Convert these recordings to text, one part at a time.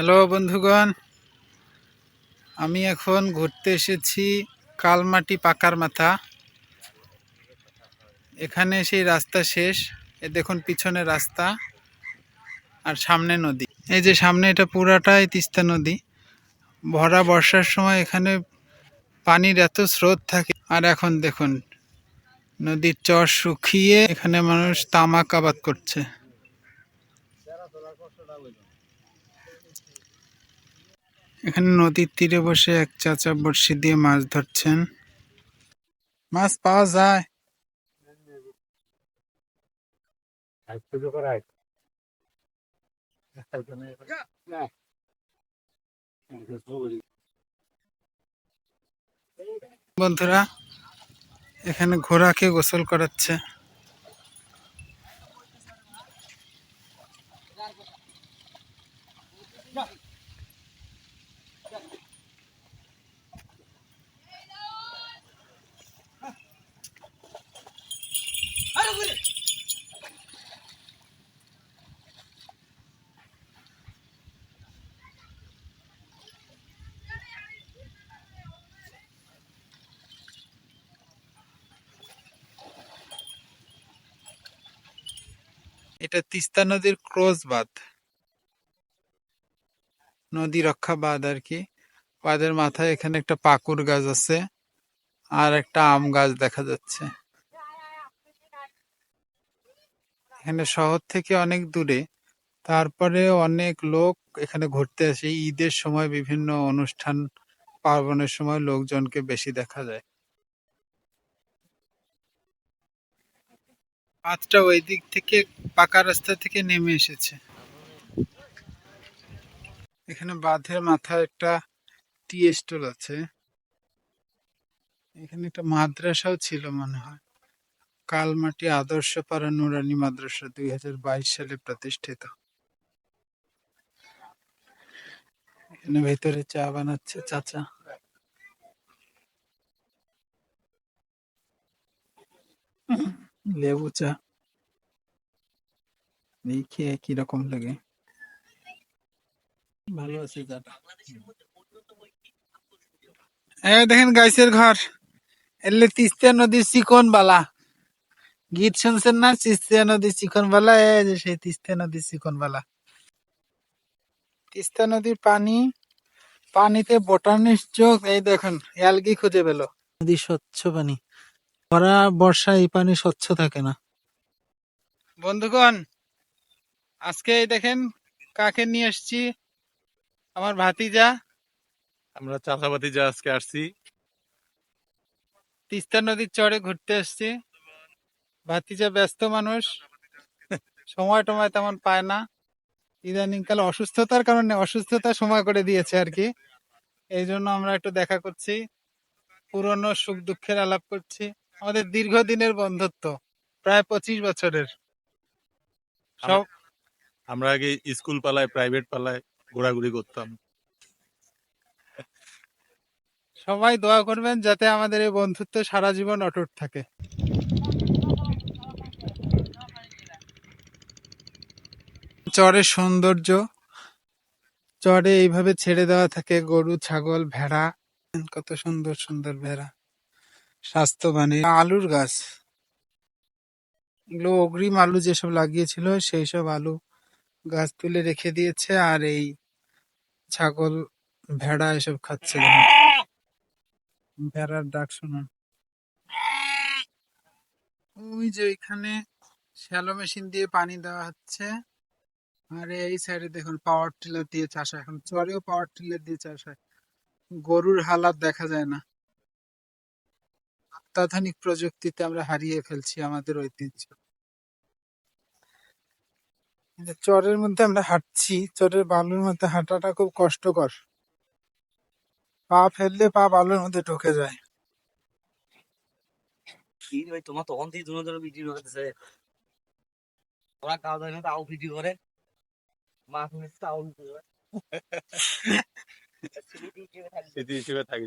Hello বন্ধুগণ, আমি এখন ঘুরতে এসেছি কালমাটি পাকার মাথা। এখানে সেই রাস্তা শেষ, এ দেখুন পিছনে রাস্তা আর সামনে নদী। এই যে সামনে এটা পুরাটাই তিস্তা নদী। ভরা বর্ষার সময় এখানে পানির এত স্রোত থাকে। আর এখন দেখুন, নদীর চর শুকিয়ে এখানে মানুষ তামাক আবাদ করছে। এখানে নদীর তীরে বসে এক চাচা বড়শি দিয়ে মাছ ধরছেন। মাছ পাওয়া যায়। বন্ধুরা, এখানে ঘোড়াকে গোসল করাচ্ছে। এটা তিস্তা নদীর ক্রোজ বাঁধ। নদী রক্ষা বাঁধ আর কি। বাঁধের মাথায় এখানে একটা পাকুর গাছ আছে আর একটা আম গাছ দেখা যাচ্ছে। এখানে শহর থেকে অনেক দূরে, তারপরে অনেক লোক এখানে ঘুরতে আসে। ঈদের সময় বিভিন্ন অনুষ্ঠান, পার্বণের সময় লোকজনকে বেশি দেখা যায়। পাতটা ওই দিক থেকে, পাকা রাস্তা থেকে নেমে এসেছে। এখানে বাঁধের মাথায় একটা টি স্টল আছে। এখানে একটা মাদ্রাসাও ছিল মনে হয়। কালমাটি আদর্শ পাড়া নুরানি মাদ্রাসা দুই হাজার বাইশ সালে প্রতিষ্ঠিত। এখানে ভেতরে চা বানাচ্ছে চাচা। লেবু চা দেখি কীরকম লাগে ভালো আছে চাটা এই দেখেন গাইসের ঘর। এলে তিস্তা নদীর চিকন বালা। গীত শুনছেন না? তিস্তা নদীর চিকন বালা? এই যে সেই তিস্তা নদীর চিকন বালা। তিস্তা নদীর পানি পানিতে বোটানিস্ট চোখ এই দেখেন অ্যালগি খুঁজে পেল। নদী স্বচ্ছ পানি। খরা বর্ষা এই পানি স্বচ্ছ থাকে না। বন্ধুগণ আজকে এই দেখেন কাকে নিয়ে এসছি আমার ভাতিজা। আমরা চাষাবাদি যা আজকে আসছি। তিস্তা নদীর চরে ঘুরতে এসছি ভাতিজা ব্যস্ত মানুষ। সময় টময় তেমন পায় না। ইদানিং কাল অসুস্থতার কারণে অসুস্থতা সময় করে দিয়েছে আর কি। এই জন্য আমরা একটু দেখা করছি। পুরনো সুখ দুঃখের আলাপ করছি। আমাদের দীর্ঘদিনের বন্ধুত্ব প্রায় পঁচিশ বছরের। সব আমরা আগে স্কুল পালায় প্রাইভেট পালায় ঘোরাঘুরি করতাম। সবাই দোয়া করবেন যাতে আমাদের এই বন্ধুত্ব সারা জীবন অটুট থাকে। চরের সৌন্দর্য চরে এইভাবে ছেড়ে দেওয়া থাকে গরু ছাগল ভেড়া। কত সুন্দর সুন্দর ভেড়া। স্বাস্থ্যবানী আলুর গাছ। এগুলো অগ্রিম আলু যেসব লাগিয়েছিল সেই সব আলু গাছ তুলে রেখে দিয়েছে আর এই ছাগল, ভেড়া এসব খাচ্ছে। ভেড়ার ডাক শুনুন ওই যে ওইখানে শ্যালো মেশিন দিয়ে পানি দেওয়া হচ্ছে। আর এই সাইডে দেখুন পাওয়ার টিলার দিয়ে চাষ হয়। এখন চরেও পাওয়ার টিলার দিয়ে চাষ হয়। গরুর হালাত দেখা যায় না। অত্যাধুনিক প্রযুক্তিতে আমরা হারিয়ে ফেলছি আমাদের ঐতিহ্য। চরের মধ্যে আমরা হাঁটছি চরের বালুর মধ্যে হাঁটাটা খুব কষ্টকর। পা ফেললে পা বালুর মধ্যে ঢুকে যায়। কি ভাই তোমার তখন থেকে দুজন ধরে ভিডিও করতেছে ওরা খাওয়া দাওয়া না তাও ভিডিও করে। মাছ মিস তাও ভিডিও করে। স্মৃতি হিসেবে থাকবে। স্মৃতি হিসেবে থাকি।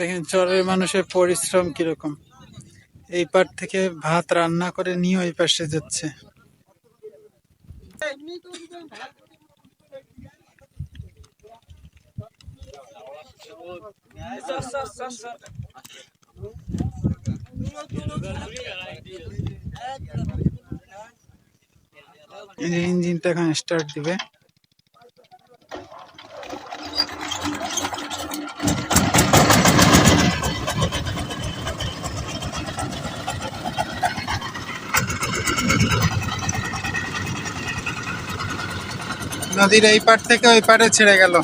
দেখেন চরের মানুষের পরিশ্রম কীরকম। এই পার থেকে ভাত রান্না করে নিয়ে ওই পাশে যাচ্ছে। ইঞ্জিনটা এখন স্টার্ট দিবে। নদীর এই পার থেকে ওই পারে ছেড়ে গেল।